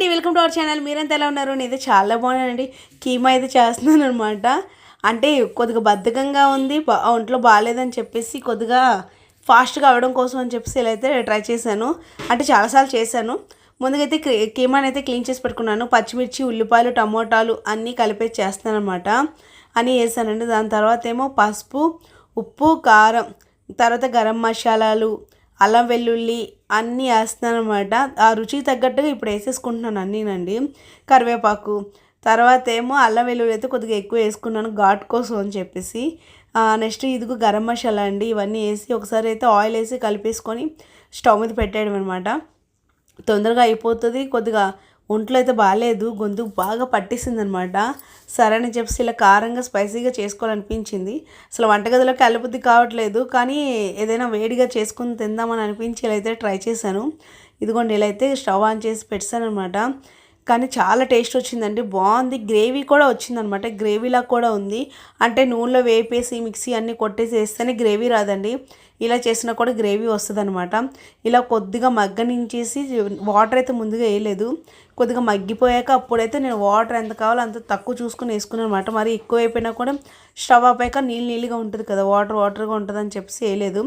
అండి welcome to our channel. మీరంతా ఎలా ఉన్నారు? నేనైతే చాలా బాగున్నానండి. కీమా అయితే చేస్తున్నాను అనమాట అంటే కొద్దిగా బద్ధకంగా ఉంది బా- ఒంట్లో బాగాలేదని చెప్పేసి కొద్దిగా ఫాస్ట్గా అవ్వడం కోసం అని చెప్పేసి ఇలా అయితే ట్రై చేశాను. అంటే చాలాసార్లు చేశాను. ముందుగైతే క్రీ- కీమాని అయితే క్లీన్ చేసి పెట్టుకున్నాను. పచ్చిమిర్చి ఉల్లిపాయలు టమోటాలు అన్నీ కలిపేసి చేస్తాను అనమాట వేసానండి. దాని తర్వాత ఏమో పసుపు ఉప్పు కారం తర్వాత గరం మసాలాలు అల్లం వెల్లుల్లి అన్నీ వేస్తున్నాను అనమాట ఆ రుచికి తగ్గట్టుగా ఇప్పుడు వేసేసుకుంటున్నాను అన్నీనండి. కరివేపాకు. తర్వాత ఏమో అల్లం వెల్లుల్లి అయితే కొద్దిగా ఎక్కువ వేసుకున్నాను ఘాట్ కోసం అని చెప్పేసి. నెక్స్ట్ ఇదిగో గరం మసాలా అండి. ఇవన్నీ వేసి ఒకసారి అయితే ఆయిల్ వేసి కలిపేసుకొని స్టవ్ మీద పెట్టేయడం అనమాట తొందరగా అయిపోతుంది. కొద్దిగా ఒంట్లో అయితే బాగాలేదు గొంతు బాగా పట్టేసింది అనమాట సరే అని చెప్పేసి ఇలా కారంగా స్పైసీగా చేసుకోవాలనిపించింది. అసలు వంటగదిలోకి వెళ్ళబుద్ధి కావట్లేదు కానీ ఏదైనా వేడిగా చేసుకుని తిందామని అనిపించి ఇలా అయితే ట్రై చేశాను. ఇదిగోండి ఇలా అయితే స్టవ్ ఆన్ చేసి పెట్టానమాట కానీ చాలా టేస్ట్ వచ్చిందండి. బాగుంది. గ్రేవీ కూడా వచ్చిందనమాట. గ్రేవీలా కూడా ఉంది. అంటే నూనెలో వేపేసి మిక్సీ అన్నీ కొట్టేసి వేస్తేనే గ్రేవీ రాదండి. ఇలా చేసినా కూడా గ్రేవీ వస్తుంది అనమాట ఇలా కొద్దిగా మగ్గనించేసి వాటర్ అయితే ముందుగా వేయలేదు. కొద్దిగా మగ్గిపోయాక అప్పుడైతే నేను వాటర్ ఎంత కావాలో అంత తక్కువ చూసుకుని వేసుకున్నాను అనమాట మరి ఎక్కువ అయిపోయినా కూడా స్టవ్ ఆపాక నీళ్ళు నీళ్ళుగా ఉంటుంది కదా వాటర్ వాటర్గా ఉంటుంది అని చెప్పేసి వేయలేదు.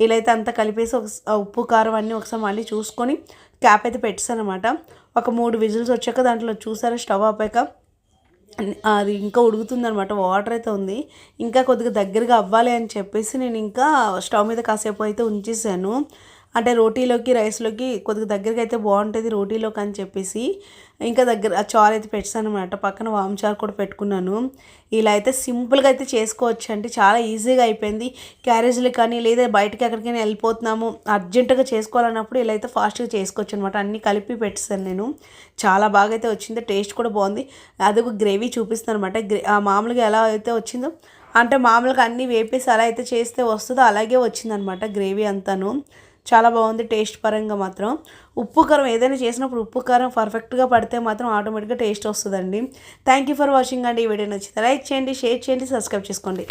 ఇలా అయితే అంతా కలిపేసి ఒక ఉప్పు కారం అన్నీ ఒకసారి మళ్ళీ చూసుకొని క్యాప్ అయితే పెట్టాను అనమాట ఒక మూడు విజిల్స్ వచ్చాక దాంట్లో చూసారా స్టవ్ ఆపాక? అది ఇంకా ఉడుకుతుందనమాట వాటర్ అయితే ఉంది. ఇంకా కొద్దిగా దగ్గరగా అవ్వాలి అని చెప్పేసి నేను ఇంకా స్టవ్ మీద కాసేపు అయితే ఉంచేసాను. అంటే రోటీలోకి రైస్లోకి కొద్దిగా దగ్గరికి అయితే బాగుంటుంది రోటీలోకి అని చెప్పేసి ఇంకా దగ్గర ఆ చారు అయితే పెట్టాను అనమాట పక్కన వామ్ చారు కూడా పెట్టుకున్నాను. ఇలా అయితే సింపుల్గా అయితే చేసుకోవచ్చు అంటే చాలా ఈజీగా అయిపోయింది. క్యారేజ్లు కానీ లేదా బయటకి ఎక్కడికైనా వెళ్ళిపోతున్నాము అర్జెంటుగా చేసుకోవాలన్నప్పుడు ఇలా అయితే ఫాస్ట్గా చేసుకోవచ్చు అనమాట అన్నీ కలిపి పెట్టాను నేను. చాలా బాగా అయితే వచ్చింది టేస్ట్ కూడా బాగుంది. అది ఒక గ్రేవీ చూపిస్తాను అనమాట గ్రే మామూలుగా ఎలా అయితే వచ్చిందో అంటే మామూలుగా అన్నీ వేపేసి అలా అయితే చేస్తే వస్తుందో అలాగే వచ్చిందనమాట గ్రేవీ అంతాను. చాలా బాగుంది టేస్ట్ పరంగా మాత్రం. ఉప్పు కారం ఏదైనా చేసినప్పుడు ఉప్పు కారం పర్ఫెక్ట్గా పడితే మాత్రం ఆటోమేటిక్గా టేస్ట్ వస్తుందండి. థ్యాంక్ యూ ఫర్ వాచింగ్ అండి. ఈ వీడియో నచ్చితే లైక్ చేయండి షేర్ చేయండి సబ్స్క్రైబ్ చేసుకోండి.